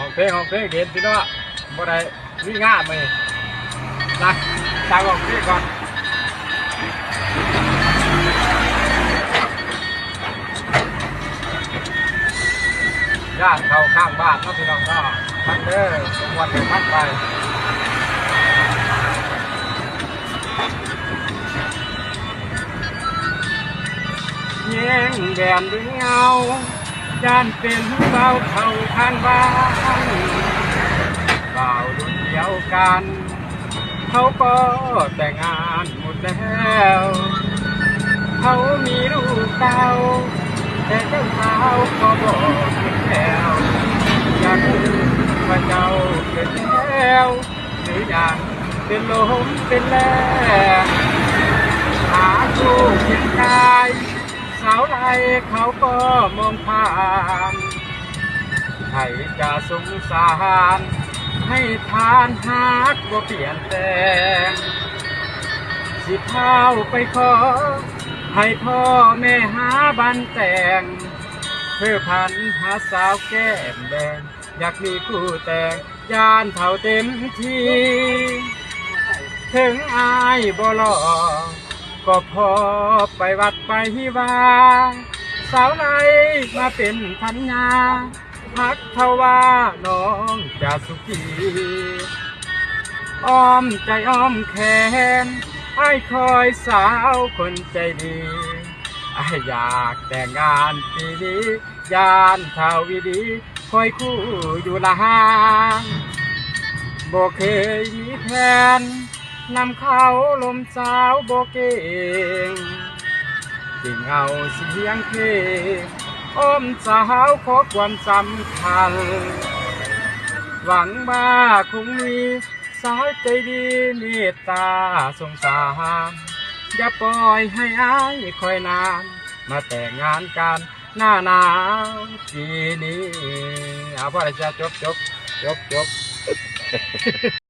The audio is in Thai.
ของเพลงของเพลงเห็นพี่น้องบ่ได้มีง่ามเลยนะตามของเพลงก่อนย่านเข้าข้างบ้านเนาะพี่น้องก็ทันเด้อสมวันเดินทักไปแย่งแดนด้วยเงาจานเป็นเบาเข้าข้างบ้าน กัน เขาก็แต่งงานหมดแล้ว เขามีลูกเต้าแต่เจ้าสาวก็บอกแล้วอยากรู้ว่าเจ้าเป็นแล้วหรืออยากเป็นลมเป็นแรงหาคู่เคียงกายสาวไทยเขาก็มองผ่านใครจะสงสาร ให้ทานฮักว่าเปลี่ยนแปลงสิเท้าไปขอ ให้พ่อแม่หาบันแต่ง เพื่อพันหาสาวแก้มแดง อยากมีคู่แต่งยานเท่าเต็มที่ถึงอายบ่หลอก็พอไปวัดไปฮิวา สาวไหนมาเป็นพันยาพักเทว่าน้อ งจะสุขีอ้อมใจอ้อมแขนไอ้คอยสาวคนใจดีไอ้ายอยากแต่งงานปีนี้ยานเท่าวิดีคอยคู่อยู่ละห่างบ่เคยมีแผนนำเขาลมสาวโบเก่งจึงเอาเสียงเพลงอ้อมสาวขอความสำคัญ หวังว่าคงมีสาวใจดีเมตตาสงสาร อย่าปล่อยให้อายคอยนาน มาแต่งงานกันหน้าหนาวปีนี้เอาพ่อจะจบจบจบจบ